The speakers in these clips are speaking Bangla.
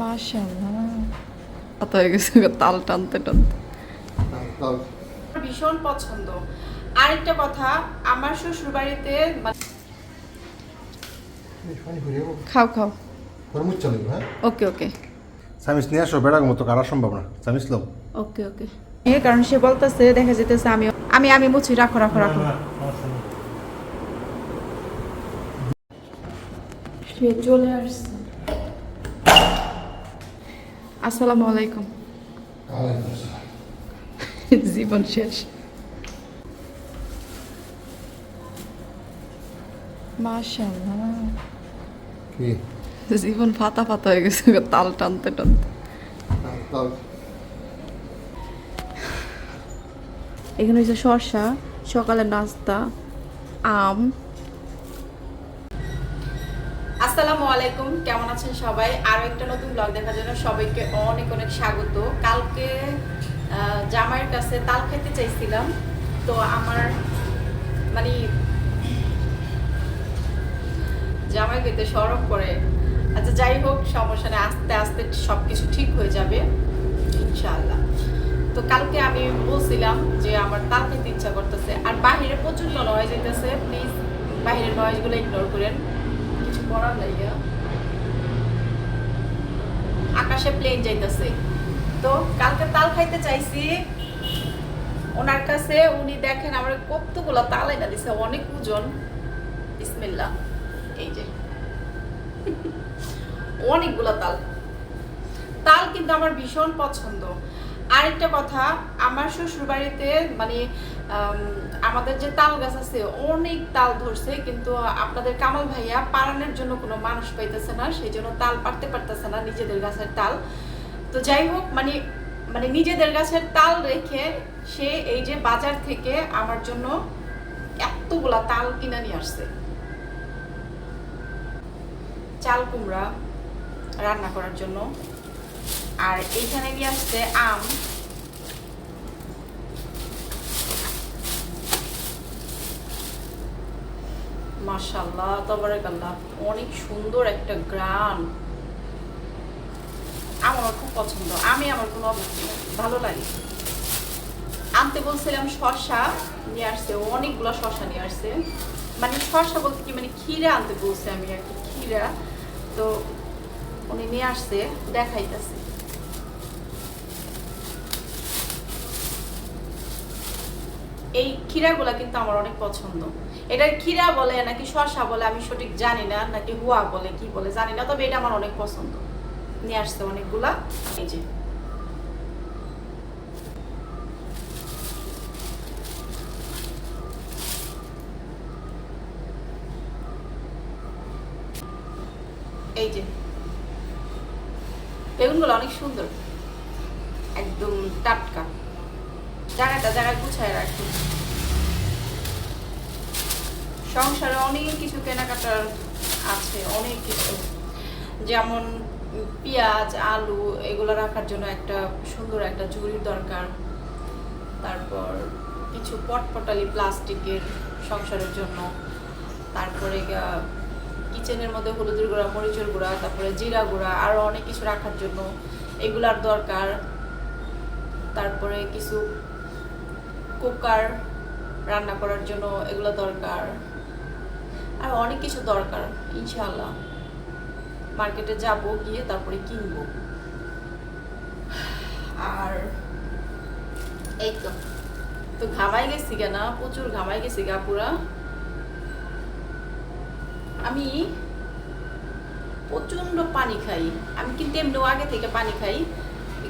মাশাল্লাহ কত হয়ে গেছে তাল টানতে টানতে। ভীষণ পছন্দ। আরেকটা কথা আমার শ্বশুর বাড়িতে খাও খাও। চলে হ্যাঁ? ওকে ওকে। সামিস নিয়ে আসো বেড়ার মতো কারা সম্ভব না। সামিস লো ওকে ওকে। এ কারণ সে বলতেছে দেখা যেতেছে আমি আমি আমি মুছি রাখো রাখো রাখো। সে চলে আসছে। আসসালামু আলাইকুম। জীবন শেষ। মাশাল্লাহ কি? জীবন ফাতা ফাতা হয়ে গেছে তাল টানতে টানতে। এখানে হচ্ছে শসা সকালের নাস্তা আম আসসালামু আলাইকুম, কেমন আছেন সবাই? আরও একটা নতুন ব্লগ দেখার জন্য সবাইকে অনেক অনেক স্বাগত। কালকে জামাইয়ের কাছে তাল খেতে চাইছিলাম, তো আমার মানে জামাই খেতে সরব করে। আচ্ছা যাই হোক, সমস্যা নেই, আস্তে আস্তে সবকিছু ঠিক হয়ে যাবে, ইনশাআল্লাহ। তো কালকে আমি বলছিলাম যে আমার তাল খেতে ইচ্ছা করতেছে, আর বাহিরে প্রচণ্ড নয় যেতেছে প্লিজ বাহিরের নয়েজগুলো ইগনোর করেন। কিছু করার আকাশে প্লেন যাইতেছে। তো কালকে তাল খাইতে চাইছি। ওনার কাছে উনি দেখেন আমার কতগুলো তাল এনে দিছে, অনেক ওজন। বিসমিল্লাহ। এই যে। অনেকগুলো তাল। তাল কিন্তু আমার ভীষণ পছন্দ। আরেকটা কথা, আমার শ্বশুর বাড়িতে মানে আমাদের যে তাল গাছ আছে, অনেক তাল ধরছে, কিন্তু আপনাদের কামাল ভাইয়া পারানোর জন্য কোনো মানুষ পাইতেছে না সেই জন্য তাল পারতে পারতেছে না নিজেদের গাছের তাল। তো যাই হোক মানে মানে নিজেদের গাছের তাল রেখে সে এই যে বাজার থেকে আমার জন্য এতগুলা তাল কিনে নিয়ে আসছে। চাল কুমড়া রান্না করার জন্য। আর এইখানে নিয়ে আসছে? আম। মাশাল্লাহ তবরাকাল্লাহ, অনেক সুন্দর একটা গ্রান আমার খুব পছন্দ। আমি আমার কোনো ভালো লাগে। আনতে বলছিলাম শশা নিয়ে আসছে, অনেকগুলো শশা নিয়ে আসছে। মানে শশা বলতে কি? মানে ক্ষীরা আনতে বলছে আমি একটা ক্ষীরা। তো উনি নিয়ে আসছে, দেখাইতেছে। এই ক্ষীরাগুলা কিন্তু আমার অনেক পছন্দ। এটা ক্ষীরা বলে নাকি শশা বলে আমি সঠিক জানি না, নাকি হুয়া বলে, কি বলে জানি না, তবে এটা আমার অনেক পছন্দ। নিয়ে আসছে অনেকগুলা। এই যে। এই যে। বেগুনগুলো অনেক সুন্দর। একদম টাটকা। জায়গাটা জায়গায় গুছায় রাখি। সংসারে অনেক কিছু কেনাকাটার আছে, অনেক কিছু। যেমন পেঁয়াজ, আলু এগুলো রাখার জন্য একটা সুন্দর একটা ঝুড়ির দরকার। তারপর কিছু পটপটালি প্লাস্টিকের সংসারের জন্য। তারপরে কিচেনের মধ্যে হলুদের গুঁড়া, মরিচের গুঁড়া, তারপরে জিরা গুঁড়া আরও অনেক কিছু রাখার জন্য। এগুলার দরকার। তারপরে কিছু কুকার রান্না করার জন্য এগুলো দরকার। আর অনেক কিছু দরকার ইনশাল্লাহ মার্কেটে যাব, গিয়ে তারপরে কিনবো। আর এই তো। তো ঘামাই গেছি কেনা প্রচুর ঘামাই গেছি গা পুরা। আমি প্রচণ্ড পানি খাই। আমি কিন্তু এমনিও আগে থেকে পানি খাই,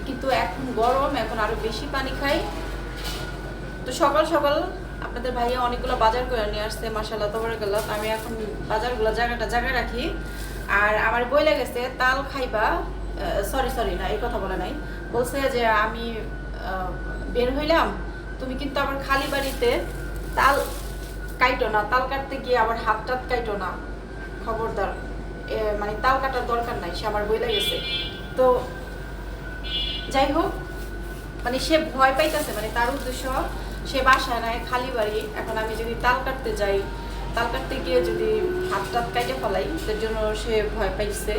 কিন্তু এখন গরম, এখন আরও বেশি পানি খাই। তো সকাল সকাল আপনাদের ভাইয়া অনেকগুলো বাজার করে নিয়ে আসছে মাসাল্লাহ গেল আমি এখন বাজারগুলো জায়গাটা জায়গায় রাখি। আর আমার বই লেগেছে, তাল খাইবা সরি সরি না, এই কথা বলে নাই। বলছে যে আমি বের হইলাম, তুমি কিন্তু আবার খালি বাড়িতে তাল কাইটো না, তাল কাটতে গিয়ে আবার হাত টাত কাইটো না। খবরদার মানে তাল কাটার দরকার নাই, সে আমার বই লেগেছে। তো যাই হোক মানে সে ভয় পাইতেছে মানে তার উদ্দেশ্য সে বাসায় নাই, খালি বাড়ি। এখন আমি যদি তাল কাটতে যাই, তাল কাটতে গিয়ে যদি হাত টাত কাইটে ফেলাই তার জন্য সে ভয় পাইছে।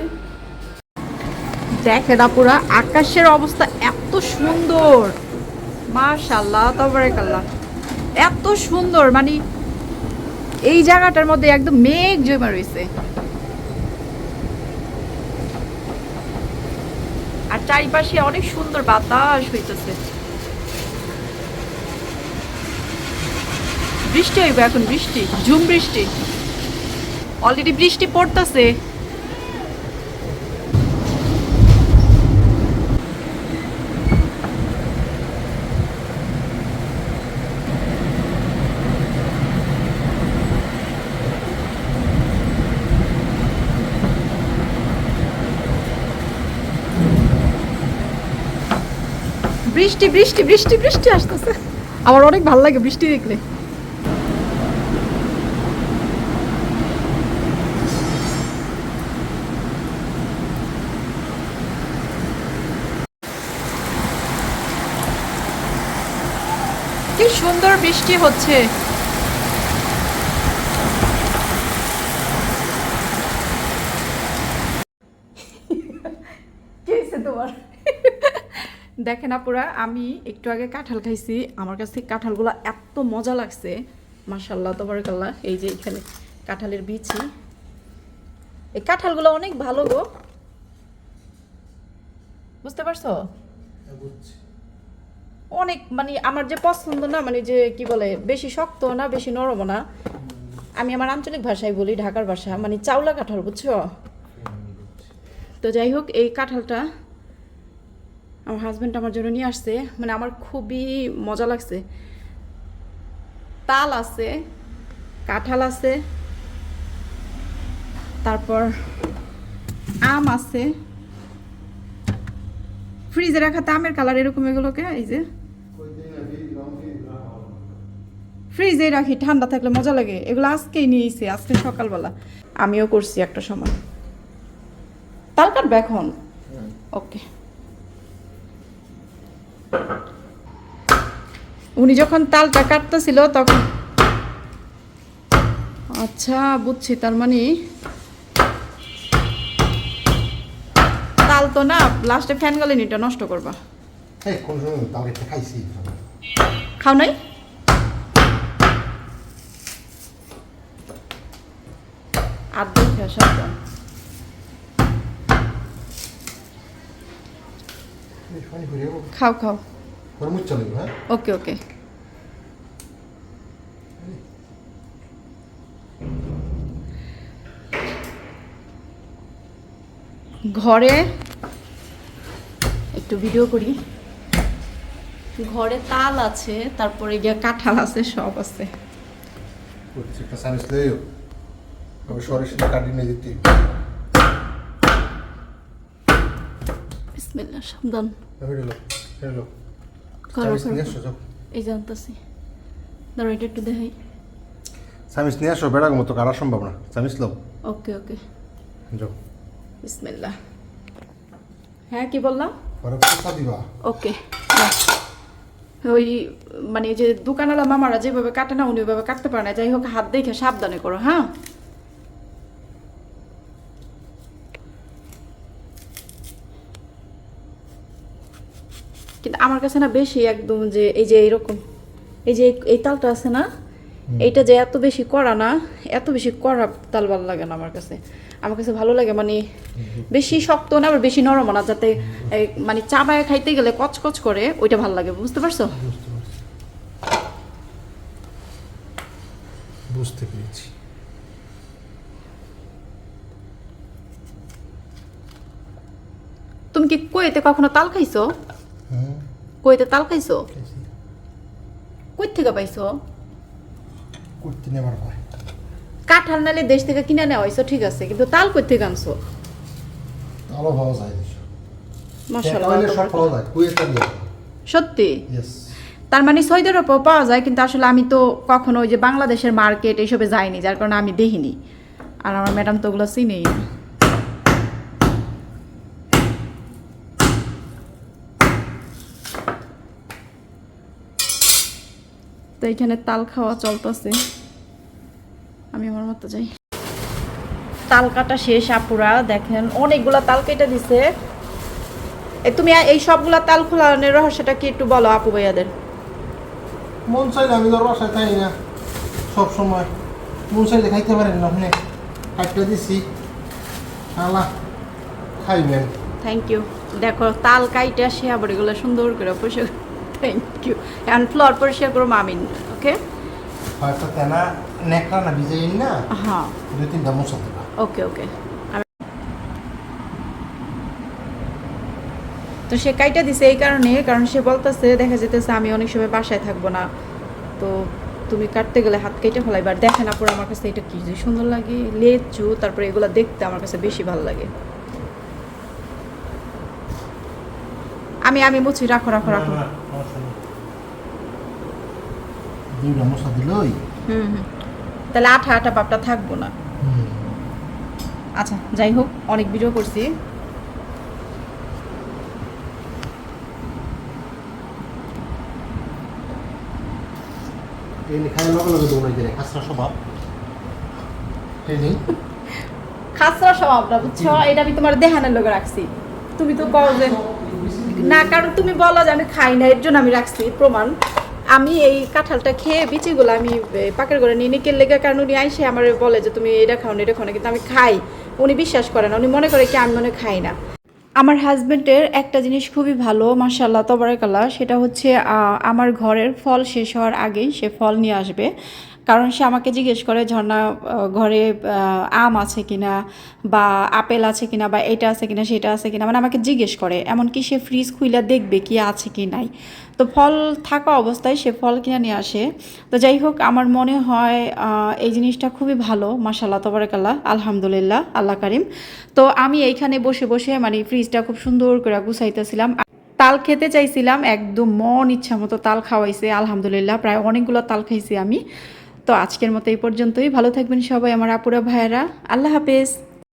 দেখে না পুরা আকাশের অবস্থা এত সুন্দর। মাশাল্লাহ তবরেকাল্লাহ। এত সুন্দর মানে এই জায়গাটার মধ্যে একদম মেঘ জমা রয়েছে আর চারিপাশে অনেক সুন্দর বাতাস হইতেছে। বৃষ্টি হইবে এখন বৃষ্টি, ঝুম বৃষ্টি। অলরেডি বৃষ্টি পড়তেছে। বৃষ্টি বৃষ্টি বৃষ্টি বৃষ্টি আসতেছে। আমার অনেক ভালো লাগে বৃষ্টি দেখলে। সুন্দর বৃষ্টি হচ্ছে। তোমার? দেখেন আপুরা আমি একটু আগে কাঁঠাল খাইছি। আমার কাছে থেকে কাঁঠালগুলো এত মজা লাগছে। মাসাল্লাহ তবরকাল্লাহ। এই যে এখানে কাঁঠালের বিচি। এই কাঁঠালগুলো অনেক ভালো গো। বুঝতে পারছ? অনেক মানে আমার যে পছন্দ না মানে যে কি বলে, বেশি শক্ত না, বেশি নরম না, আমি আমার আঞ্চলিক ভাষায় বলি ঢাকার ভাষা মানে চাউলা কাঁঠাল, বুঝছ? তো যাই হোক, এই কাঁঠালটা আমার হাজব্যান্ড আমার জন্য নিয়ে আসছে মানে আমার খুবই মজা লাগছে। তাল আছে, কাঁঠাল আছে, তারপর আম আছে। ফ্রিজে রাখা আমের কালার এরকম এগুলোকে, এই যে। ফ্রিজে রাখি ঠান্ডা থাকলে মজা লাগে। এগুলো আজকেই নিয়েছি আজকে সকালবেলা। আমিও করছি একটা সময়। তাল কাটবে এখন? ওকে উনি যখন তালটা কাটতেছিল তখন আচ্ছা বুঝছি তার মানে তাল তো না লাস্টে ফ্যান গালিনিটা নষ্ট করবা। খাও নাই? খাও খাও। ওকে ওকে। ঘরে একটু ভিডিও করি। ঘরে তাল আছে, তারপরে গিয়ে কাঁঠাল আছে, সব আছে। করছি একটা সামিস লইও আবার শহরের সাথে কাটি নিয়ে দিতে বিসমিল্লাহ সাবধান। হেলো হেলো এই জানতাছি দাঁড়া এটা একটু দেখাই। সামিস নিয়ে আসো বেড়ার মতো কারা সম্ভব না। সামিস লো ওকে ওকে। যাও। বিসমিল্লাহ। হ্যাঁ কি বললাম? পরে দিবা। ওকে ওই মানে যে দোকানওয়ালা মামারা যেভাবে কাটে না উনি ওইভাবে কাটতে পারে না। যাই হোক হাত দেখে সাবধানে করো হ্যাঁ? কিন্তু আমার কাছে না বেশি একদম যে এই যে এইরকম এই যে এই- তালটা আছে না এইটা যে এত বেশি করা না এত বেশি করা তাল ভালো লাগে না আমার কাছে। আমার কাছে ভালো লাগে মানে বেশি শক্ত না আবার বেশি নরম না যাতে মানে চাবায় খাইতে গেলে কচকচ করে ওইটা ভালো লাগে বুঝতে পারছ। বুঝতে পেরেছি। তুমি কি কুয়েতে কখনো তাল খাইছো? কুয়েতে তাল খাইছো? কই থেকে পাইছো? করতে নেবার ভয় কাঁঠাল নালে দেশ থেকে কিনে নেওয়া হয়েছো ঠিক আছে কিন্তু তাল কই থেকে আনছো? তালও পাওয়া যায় সত্যি? তার মানে সৌদি আরবেও পাওয়া যায় কিন্তু আসলে আমি তো কখনো ওই যে বাংলাদেশের মার্কেট এইসবে যাইনি যার কারণে আমি দেখিনি। আর আমার ম্যাডাম তো ওগুলো চিনেই। না এখানে তাল খাওয়া চলতেছে। আমি আমার মতো যাই। তাল কাটা শেষ আপুরা দেখেন অনেকগুলা তাল কেটে দিছে। তুমি এই সবগুলা তাল খোলানোর রহস্যটা কি একটু বলো আপু ভাইয়াদের? মন চাইলে আমি তোর বাসায় থাকি না সব সময়। মন চাইলে খাইতে পারেন না আপনি কাটটা দিছি। আল্লাহ খাইবেন। থ্যাংক ইউ দেখো তাল কাইটা সে আবার এগুলো সুন্দর করে পরিষ্কার থ্যাংক ইউ এখন ফ্লোর পরিষ্কার করো মামিন ওকে হয়তো তেনা নেকড়া না ভিজে না? হ্যাঁ দুই তিনটা মশা দেবা ওকে ওকে তো সে কাইটা দিছে এই কারণে কারণ সে বলতেছে দেখা যেতেছে আমি অনেক সময় বাসায় থাকব না। তো তুমি কাটতে গেলে হাত কেটে ফেলাইবার দেখে না পরে আমার কাছে এটা কি সুন্দর লাগে লেচু তারপরে এগুলো দেখতে আমার কাছে বেশি ভালো লাগে। আমি আমি মুছি রাখো রাখো রাখো। দুইটা মশা দিলই? হুম হুম। তাহলে আঠা আঠা ভাবটা থাকব না। আচ্ছা যাই হোক অনেক ভিডিও করছি। খাসরা স্বভাবটা বুঝছ? এটা আমি তোমার দেহানের লোকে রাখছি। তুমি তো কও যে না, কারণ তুমি বলো যে আমি খাই না, এর জন্য আমি রাখছি প্রমাণ। আমি এই কাঁঠালটা খেয়ে বিচিগুলো আমি পাকের ঘরে নিয়ে নিকেল লেগে, কারণ উনি আইসে আমার বলে যে তুমি এটা খাও না, এটা খাও না, কিন্তু আমি খাই। উনি বিশ্বাস করে না, উনি মনে করে কি আমি মনে খাই না। আমার হাজবেন্ডের একটা জিনিস খুবই ভালো মার্শাল্লাহ তবরাকাল্লাহ, সেটা হচ্ছে আমার ঘরের ফল শেষ হওয়ার আগেই সে ফল নিয়ে আসবে। কারণ সে আমাকে জিজ্ঞেস করে, ঝর্ণা ঘরে আম আছে কিনা বা আপেল আছে কিনা বা এটা আছে কিনা, সেটা আছে কিনা? মানে আমাকে জিজ্ঞেস করে, এমনকি সে ফ্রিজ খুইলা দেখবে কি আছে কি নাই। তো ফল থাকা অবস্থায় সে ফল কিনে নিয়ে আসে। তো যাই হোক, আমার মনে হয় এই জিনিসটা খুবই ভালো। মাসাল্লাহ তবরাকাল্লাহ, আলহামদুলিল্লাহ, আল্লাহ কারিম। তো আমি এইখানে বসে বসে মানে ফ্রিজটা খুব সুন্দর করে গুছাইতেছিলাম। তাল খেতে চাইছিলাম, একদম মন ইচ্ছা মতো তাল খাওয়াইছে, আলহামদুলিল্লাহ। প্রায় অনেকগুলো তাল খাইছি আমি। তো আজকের মতো এই পর্যন্তই। ভালো থাকবেন সবাই আমার আপুরা ভাইয়েরা। আল্লাহ হাফেজ।